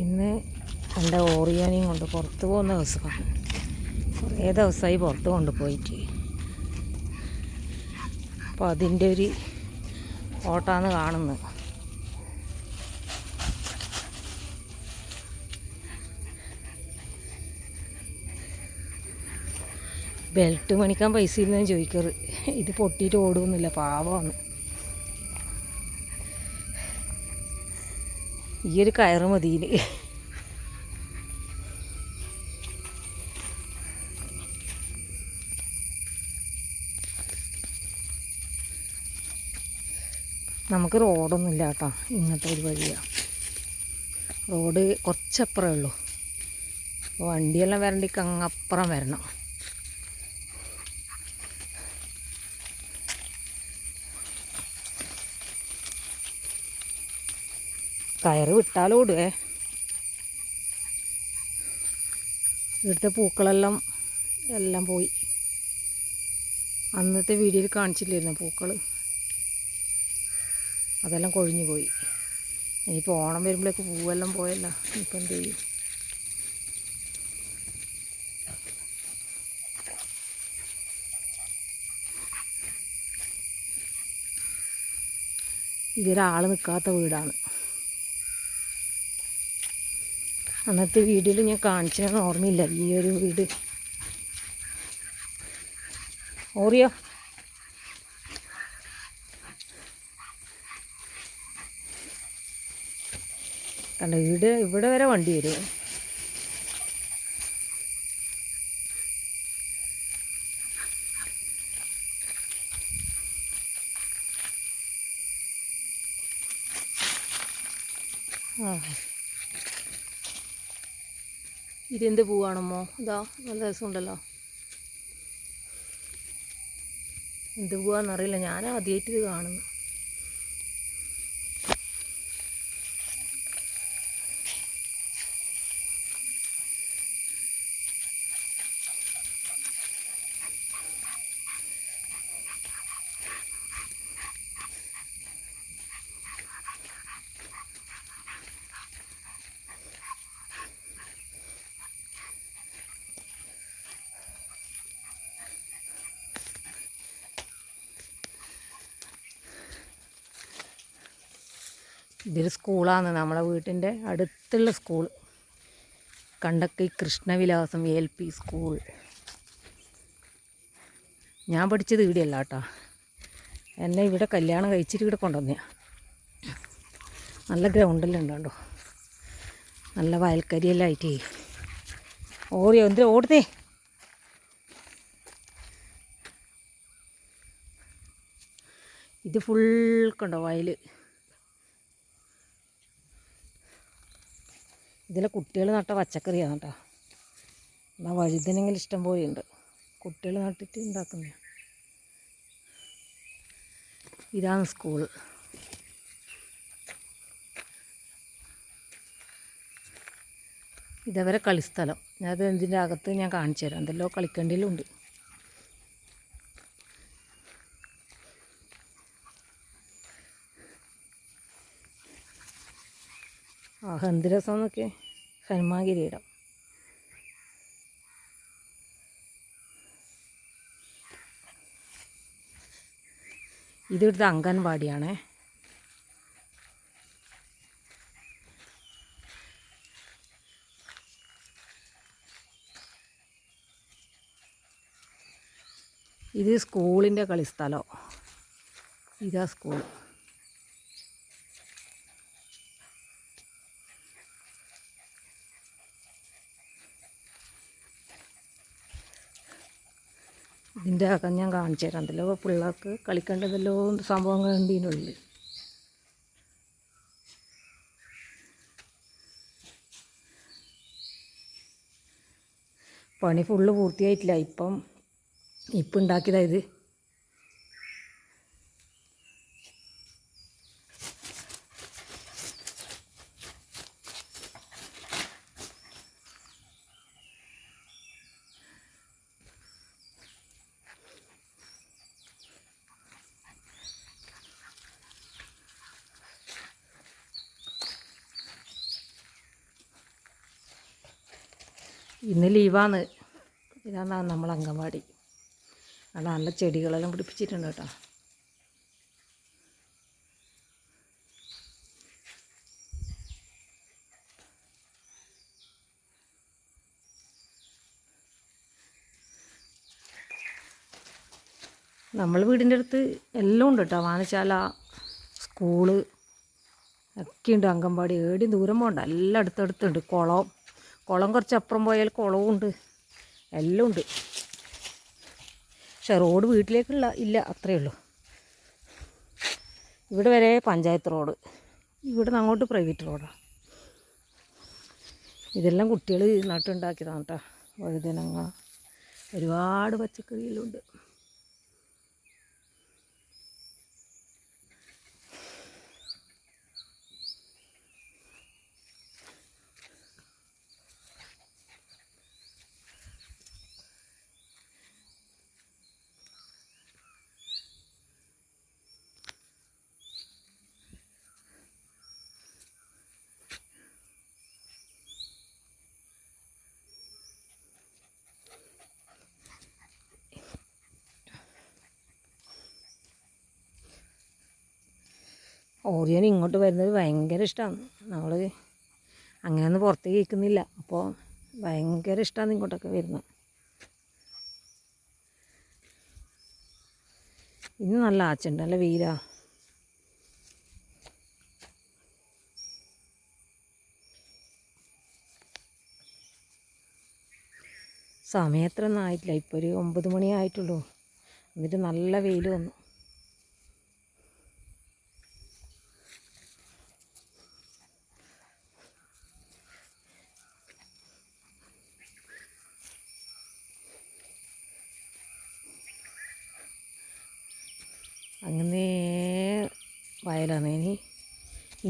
ഇന്ന് എന്റെ ഓറിയാനെയും കൊണ്ട് പുറത്ത് പോകുന്ന ദിവസമാണ്. കുറേ ദിവസമായി പുറത്ത് കൊണ്ടുപോയിട്ട്. അപ്പോൾ അതിന്റെ ഒരു ഓട്ടാണ് കാണുന്നത്. ബെൽറ്റ് മണിക്കാൻ പൈസ ഇല്ലെന്ന് ചോദിക്കാറ്. ഇത് പൊട്ടിയിട്ട് ഓടുന്നില്ല പാവമാണ്. ഈ ഒരു കയറ് മതിയിൽ നമുക്ക് റോഡൊന്നും ഇല്ല കേട്ടോ ഇങ്ങനത്തെ ഒരു വഴിയാണ് റോഡ് കുറച്ചപ്പുറമേ ഉള്ളൂ. വണ്ടിയെല്ലാം വരണ്ടിക്ക് അങ്ങപ്പുറം വരണം. കയറ് വിട്ടാലോടുവേ ഇവിടുത്തെ പൂക്കളെല്ലാം എല്ലാം പോയി. അന്നത്തെ വീഡിയോയിൽ കാണിച്ചില്ലായിരുന്നു പൂക്കൾ അതെല്ലാം കൊഴിഞ്ഞു പോയി. ഇനിയിപ്പോൾ ഓണം വരുമ്പോഴേക്ക് പൂവെല്ലാം പോയല്ല ഇപ്പം എന്ത് ചെയ്യും? ഇതൊരാൾ നിൽക്കാത്ത വീടാണ്. അന്നത്തെ വീഡിയോയിൽ ഞാൻ കാണിച്ചതെന്ന് ഓർമ്മയില്ല. ഈ ഒരു വീട് ഓറിയോ. കണ്ട വീട് ഇവിടെ വരെ വണ്ടി വരും. ആ. ഇതെന്ത് പൂവാണമ്മോ? ഇതാ നല്ല രസമുണ്ടല്ലോ. എന്ത് പൂവാണെന്നറിയില്ല ഞാൻ ആദ്യമായിട്ട് ഇത് കാണുന്നു. ഇതൊരു സ്കൂളാണ്. നമ്മളെ വീട്ടിന്റെ അടുത്തുള്ള school. Kandakkai Krishnavilasam L P school. ഞാൻ പഠിച്ചത് ഇവിടെയല്ല കേട്ടോ. എന്നെ ഇവിടെ കല്യാണം കഴിച്ചിട്ട് ഇവിടെ കൊണ്ടുവന്നെയാ നല്ല ഗ്രൗണ്ടെല്ലാം ഉണ്ടോ? നല്ല വയൽക്കരിയെല്ലാം ആയിട്ടേ. ഓറിയോ എന്തിനാ ഓടുന്നേ? ഇത് ഫുൾ കണ്ടോ വയൽ ഇതിലെ കുട്ടികൾ നട്ട പച്ചക്കറിയാണ് കേട്ടോ. എന്നാൽ വഴുതനെങ്കിൽ ഇഷ്ടം പോലെ ഉണ്ട്. കുട്ടികൾ നട്ടിട്ട് ഉണ്ടാക്കുന്ന ഇതാണ് സ്കൂൾ. ഇതവരെ കളിസ്ഥലം. ഞാനത് ഇതിന്റെ അകത്ത് ഞാൻ കാണിച്ചു തരാം. എന്തെല്ലോ കളിക്കേണ്ടതിലുണ്ട് ആ എന്ത് രസം എന്നൊക്കെ ഹനുമാൻ ഇതിവിടുത്തെ അംഗൻവാടിയാണേ. ഇത് സ്കൂളിന്റെ കളിസ്ഥലം ഇതാ സ്കൂൾ ഇതിന്റെ അകം ഞാൻ കാണിച്ചു തരാം എന്തെല്ലോ പിള്ളേർക്ക് കളിക്കേണ്ടതെല്ലോ സംഭവങ്ങൾ ഉണ്ട് ഇതിനുള്ളിൽ പണി ഫുള്ള് പൂർത്തിയായിട്ടില്ല. ഇപ്പം ഇപ്പം ഉണ്ടാക്കിയതാ ഇന്ന് ലീവാണ്. ഇതാണ് നമ്മൾ അങ്കൻവാടി അവിടെ നല്ല ചെടികളെല്ലാം പിടിപ്പിച്ചിട്ടുണ്ട് കേട്ടോ. നമ്മൾ വീടിന്റെ അടുത്ത് എല്ലാം ഉണ്ട് കേട്ടോ. വാനശാല സ്കൂൾ ഒക്കെ ഉണ്ട് അങ്കൻവാടി ഏടിയും ദൂരം പോകണ്ട. എല്ലാം അടുത്തടുത്തുണ്ട്. കുളം കുളം കുറച്ച് അപ്പുറം പോയാൽ കുളവും ഉണ്ട് എല്ലാം ഉണ്ട്. പക്ഷെ റോഡ് വീട്ടിലേക്കുള്ള ഇല്ല അത്രയേ ഉള്ളൂ. ഇവിടെ വരെ പഞ്ചായത്ത് റോഡ്. ഇവിടെ അങ്ങോട്ട് പ്രൈവറ്റ് റോഡാണ് ഇതെല്ലാം കുട്ടികൾ നട്ടുണ്ടാക്കിയതാണ് കേട്ടോ വഴുതനങ്ങ ഒരുപാട് പച്ചക്കറികളുണ്ട് ഓറിയൻ ഇങ്ങോട്ട് വരുന്നത് ഭയങ്കര ഇഷ്ടമാണ് നമ്മൾ അങ്ങനെയൊന്നും പുറത്തേക്ക് കേൾക്കുന്നില്ല. അപ്പോൾ ഭയങ്കര ഇഷ്ടമാണ് ഇങ്ങോട്ടൊക്കെ വരുന്നത്. ഇന്ന് നല്ല ആച്ചുണ്ട് നല്ല വെയിലാ? സമയം എത്ര ഒന്നും ആയിട്ടില്ല. ഇപ്പോൾ ഒരു ഒമ്പത് മണി ആയിട്ടുള്ളൂ. എന്നിട്ട് നല്ല വെയിൽ വന്നു അങ്ങനെ വയലാണ്. ഇനി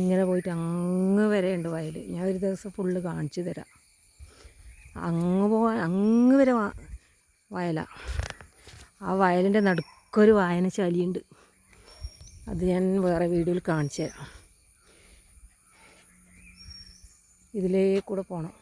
ഇങ്ങനെ പോയിട്ട് അങ്ങ് വരെ ഉണ്ട് വയൽ ഞാൻ ഒരു ദിവസം ഫുള്ള് കാണിച്ചു തരാം. അങ്ങ് പോകാൻ അങ്ങ് വരെ വയലാണ് വയലാ. ആ വയലിന്റെ നടുക്കൊരു വായനശാലിയുണ്ട് അത് ഞാൻ വേറെ വീഡിയോയിൽ കാണിച്ചു തരാം. ഇതിലേ കൂടെ പോകണം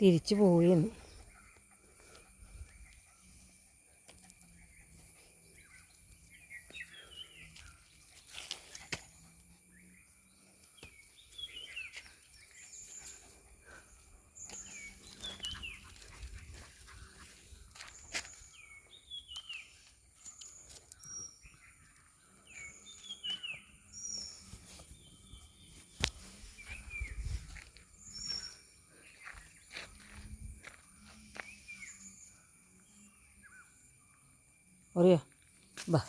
തിരിച്ചു പോവുകയെന്ന് അറിയോ ബാ.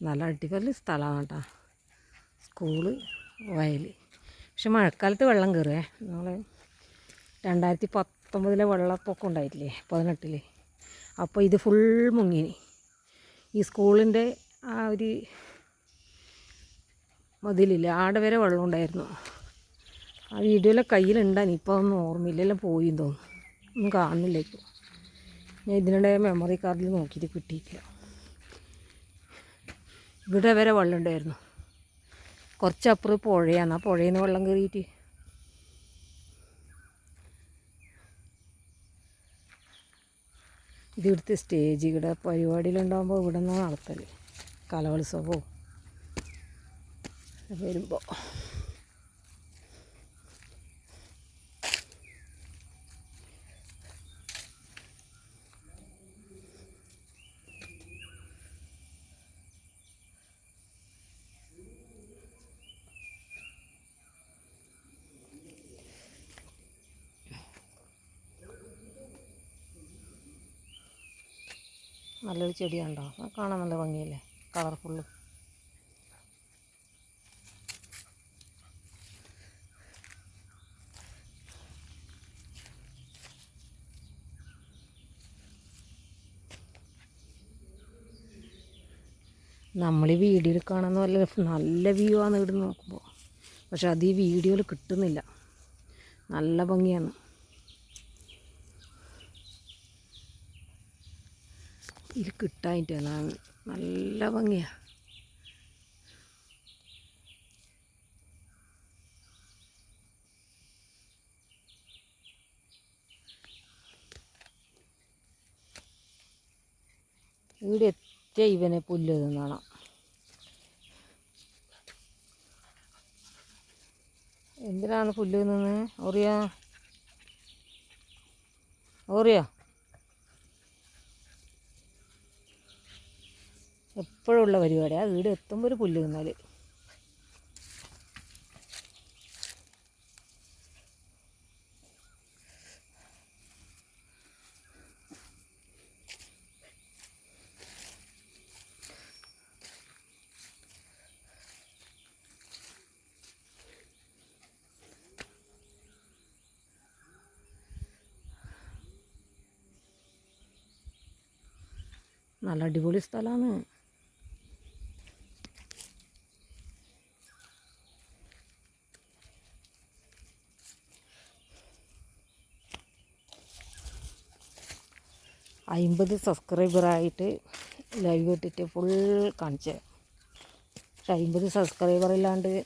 നല്ല അടിപൊളി സ്ഥലമാണ് കേട്ടോ സ്കൂൾ വയൽ പക്ഷെ മഴക്കാലത്ത് വെള്ളം കയറുവേ നമ്മൾ രണ്ടായിരത്തി പത്തൊമ്പതിലെ വെള്ളപ്പൊക്കം ഉണ്ടായിട്ടില്ലേ പതിനെട്ടിൽ അപ്പോൾ ഇത് ഫുൾ മുങ്ങിനി. ഈ സ്കൂളിന്റെ ആ ഒരു മതിലില്ല ആടെ വരെ വെള്ളം ഉണ്ടായിരുന്നു. ആ വീഡിയോയിലെ കയ്യിലുണ്ടാൻ ഇപ്പോൾ ഒന്നും ഓർമ്മയില്ലല്ലോ പോയി തോന്നുന്നു. ഒന്നും കാണുന്നില്ല ഇപ്പോൾ ഞാൻ ഇതിനിടെ മെമ്മറി കാർഡിൽ നോക്കിയിട്ട് കിട്ടിയിട്ടില്ല. ഇവിടെ വരെ വെള്ളം ഉണ്ടായിരുന്നു. കുറച്ചപ്പുറം പുഴയാണ്. ആ പുഴയിൽ നിന്ന് വെള്ളം കയറിയിട്ട്. ഇത് ഇവിടുത്തെ സ്റ്റേജ് ഇവിടെ പരിപാടിയിലുണ്ടാകുമ്പോൾ ഇവിടെ നിന്നാണ് നടത്തൽ കലോത്സവവും വരുമ്പോൾ നല്ലൊരു ചെടിയുണ്ടോ? കാണാൻ നല്ല ഭംഗിയല്ലേ? കളർഫുള്ള് നമ്മൾ ഈ വീഡിയോയിൽ കാണുന്ന നല്ല നല്ല വ്യൂ ആണ് ഇവിടെ നോക്കുമ്പോൾ പക്ഷെ അത് ഈ വീഡിയോയിൽ കിട്ടുന്നില്ല. നല്ല ഭംഗിയാണ്. ഇത് നല്ല ഭംഗിയാണ് ഇവിടെ എത്തിയ ഇവനെ പുല്ല് തിന്നണം എന്തിനാണ് പുല്ല് തിന്നുന്നത് ഓറിയാ. ഓറിയാ? എപ്പോഴും ഉള്ള ആ വീട് എത്തുമ്പോൾ ഒരു പുല്ല് തിന്നാൽ നല്ല അടിപൊളി സ്ഥലമാണ് അമ്പത് സബ്സ്ക്രൈബറായിട്ട് ലൈവ് ഇട്ടിട്ട് ഫുൾ കാണിച്ച്. പക്ഷെ അമ്പത് സബ്സ്ക്രൈബർ ഇല്ലാണ്ട്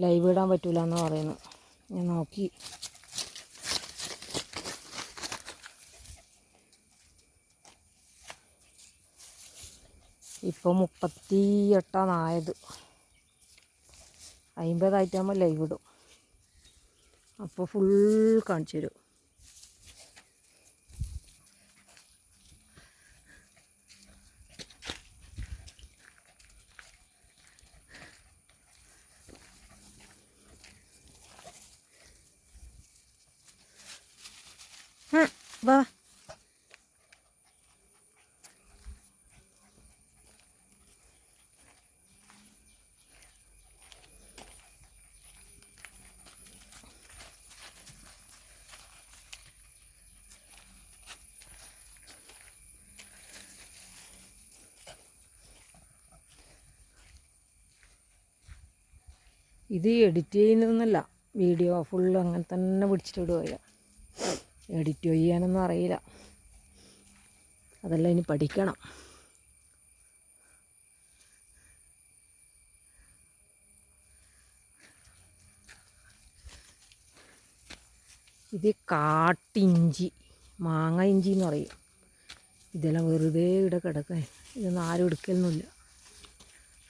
ലൈവ് ഇടാൻ പറ്റൂല എന്ന് പറയുന്നു. ഞാൻ നോക്കി. ഇപ്പോൾ മുപ്പത്തി എട്ടാണ് ആയത്. അമ്പതായിട്ടാകുമ്പോൾ ലൈവ് ഇടും. അപ്പോൾ ഫുൾ കാണിച്ചു തരും ആ, വാ ഇത് എഡിറ്റ് ചെയ്യുന്നതെന്നല്ല. വീഡിയോ ഫുൾ അങ്ങനെ തന്നെ പിടിച്ചിട്ട് വിടുക എഡിറ്റ് ചെയ്യാനൊന്നും അറിയില്ല. അതെല്ലാം ഇനി പഠിക്കണം. ഇത് കാട്ടിഞ്ചി മാങ്ങ ഇഞ്ചി എന്ന് പറയും. ഇതെല്ലാം വെറുതെ ഇവിടെ കിടക്കുക ഇതൊന്നും ആരും എടുക്കലൊന്നുമില്ല.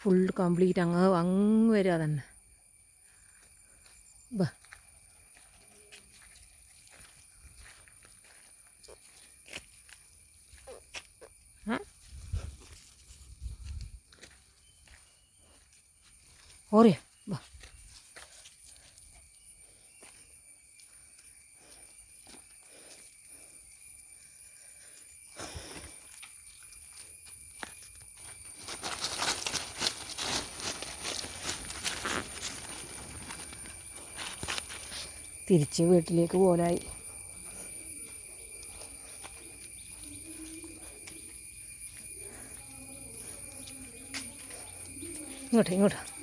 ഫുൾ കംപ്ലീറ്റ് അങ്ങ് അങ്ങ് വരിക തന്നെ ബാ ആ? ഓറിയ ബാ തിരിച്ച് വീട്ടിലേക്ക് പോലായി ഇങ്ങോട്ട് ഇങ്ങോട്ട്.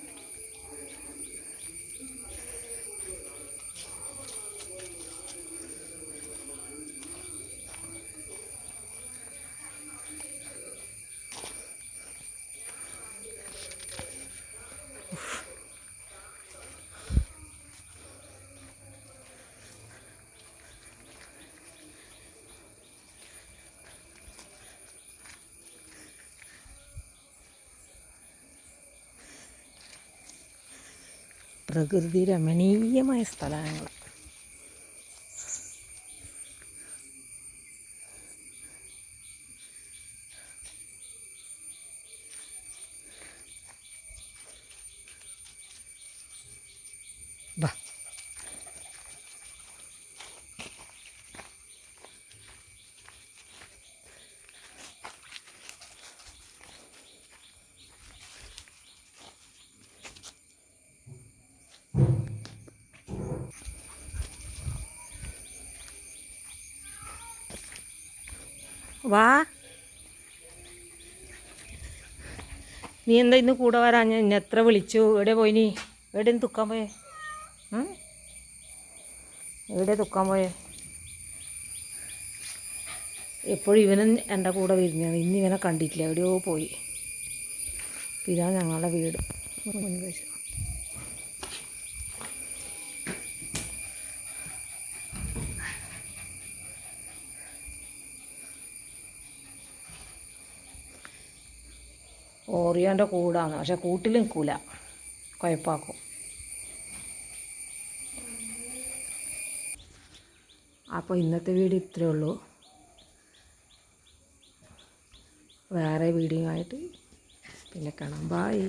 പ്രകൃതി രമണീയമായ സ്ഥലങ്ങൾ. വാ. നീ എന്താ ഇന്ന് കൂടെ വരാൻ ഞാൻ എത്ര വിളിച്ചു? എവിടെ പോയി നീ? എവിടെ തുക്കാൻ പോയേ? എവിടെ തുക്കാൻ പോയേ? എപ്പോഴും ഇവനും എന്റെ കൂടെ വരുന്നതാണ് ഇന്ന് ഇവനെ കണ്ടിട്ടില്ല. എവിടെയോ പോയി. ഇതാണ് ഞങ്ങളുടെ വീട്. ഓറിയോന്റെ കൂടാണ്. പക്ഷെ കൂട്ടിൽ നിൽക്കൂല കുഴപ്പാക്കും. അപ്പോൾ ഇന്നത്തെ വീഡിയോ ഇത്രയേ ഉള്ളൂ. വേറെ വീഡിയോ ആയിട്ട് പിന്നെ കാണാം. ബായ്